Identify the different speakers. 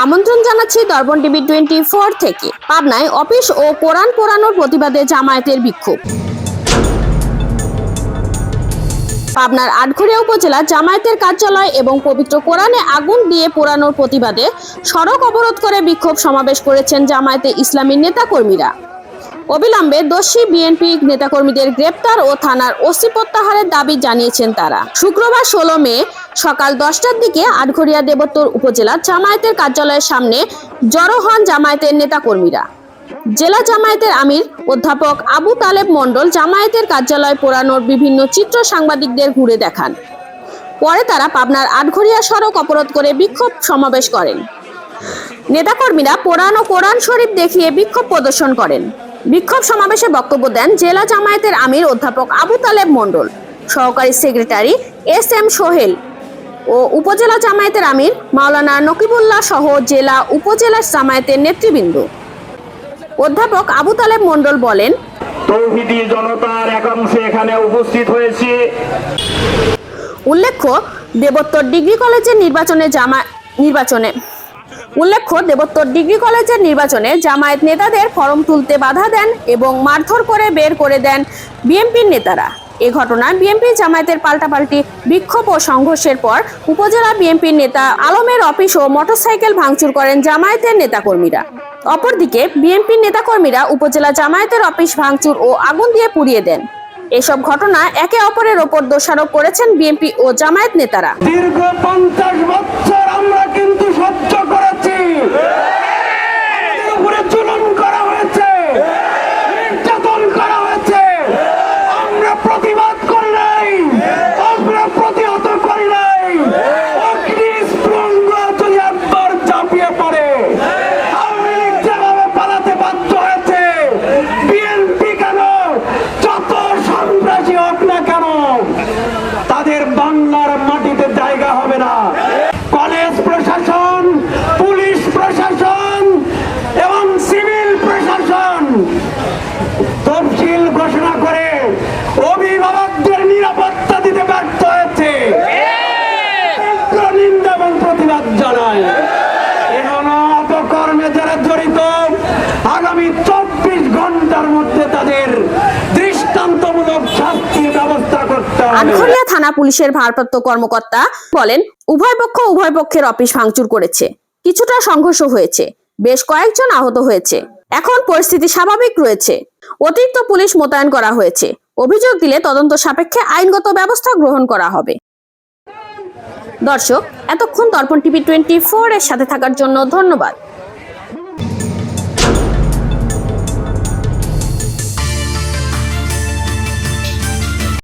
Speaker 1: আমন্ত্রণ জানাচ্ছি দর্পণ TV twenty four থেকে। পাবনায় অফিস ও কোরআন পোড়ানোর প্রতিবাদে জামায়াতের বিক্ষোভ। পাবনার আটঘরিয়া উপজেলা জামায়াতের কার্যালয় এবং পবিত্র কোরআনে আগুন দিয়ে পোড়ানোর প্রতিবাদে সড়ক অবরোধ করে বিক্ষোভ সমাবেশ করেছেন জামায়াতে ইসলামী নেতাকর্মীরা। অবিলম্বে দোষী বিএনপি নেতাকর্মীদের গ্রেপ্তার ও থানার ওসি প্রত্যাহারের দাবি জানিয়েছেন তারা। শুক্রবার ষোলো মে সকাল দশটার দিকে আটঘরিয়া দেবত্তর উপজেলা জামায়াতের কার্যালয়ের সামনে জড়ো হন জামায়াতের নেতাকর্মীরা। জেলা জামায়াতের আমির অধ্যাপক আবু তালেব মণ্ডল জামায়াতের কার্যালয় পোড়ানোর বিভিন্ন চিত্র সাংবাদিকদের ঘুরে দেখান। পরে তারা পাবনার আটঘরিয়া সড়ক অবরোধ করে বিক্ষোভ সমাবেশ করেন। নেতাকর্মীরা পোড়ানো কোরআন শরীফ দেখিয়ে বিক্ষোভ প্রদর্শন করেন। বিক্ষোভ সমাবেশে বক্তব্য দেন জেলা জামায়াতের আমির অধ্যাপক আবু তালেব মণ্ডল সহকারী সেক্রেটারি এস এম সোহেল ও উপজেলা জামায়াতের আমির মাওলানা নকিবুল্লাহ সহ জেলা উপজেলা জামায়াতের নেতৃবৃন্দ। অধ্যাপক আবু তালেব মণ্ডল বলেন
Speaker 2: তৌহিদি জনতার একাংশ এখানে উপস্থিত হয়েছে।
Speaker 1: উল্লেখ্য দেবোত্তর ডিগ্রি কলেজের নির্বাচনে জামা নির্বাচনে উল্লেখ্য, দেবোত্তর ডিগ্রি কলেজের নির্বাচনে জামায়াত নেতাদের ফরম তুলতে বাধা দেন এবং মারধর করে বের করে দেন বিএনপির নেতারা। এ ঘটনায় বিএনপি জামায়াতের পাল্টাপাল্টি বিক্ষোভ ও সংঘর্ষের পর উপজেলা বিএনপির নেতা আলমের অফিস ও মোটরসাইকেল ভাঙচুর করেন জামায়াতের নেতাকর্মীরা। অপরদিকে বিএনপির নেতাকর্মীরা উপজেলা জামায়াতের অফিস ভাঙচুর ও আগুন দিয়ে পুড়িয়ে দেন। এসব ঘটনা একে অপরের ওপর দোষারোপ করেছেন বিএনপি ও জামায়াত নেতারা।
Speaker 2: দীর্ঘ পঞ্চাশ
Speaker 1: আটঘরিয়া থানা পুলিশের ভারপ্রাপ্ত কর্মকর্তা বলেন, উভয় পক্ষ উভয় পক্ষের অফিস ভাঙচুর করেছে। কিছুটা সংঘর্ষ হয়েছে। বেশ কয়েকজন আহত হয়েছে। এখন পরিস্থিতি স্বাভাবিক রয়েছে। অতিরিক্ত পুলিশ মোতায়েন করা হয়েছে। অভিযোগ দিলে তদন্ত সাপেক্ষে আইনগত ব্যবস্থা গ্রহণ করা হবে। দর্শক, এতক্ষণ দর্পণ টিভি টোয়েন্টি ফোর এর সাথে থাকার জন্য ধন্যবাদ।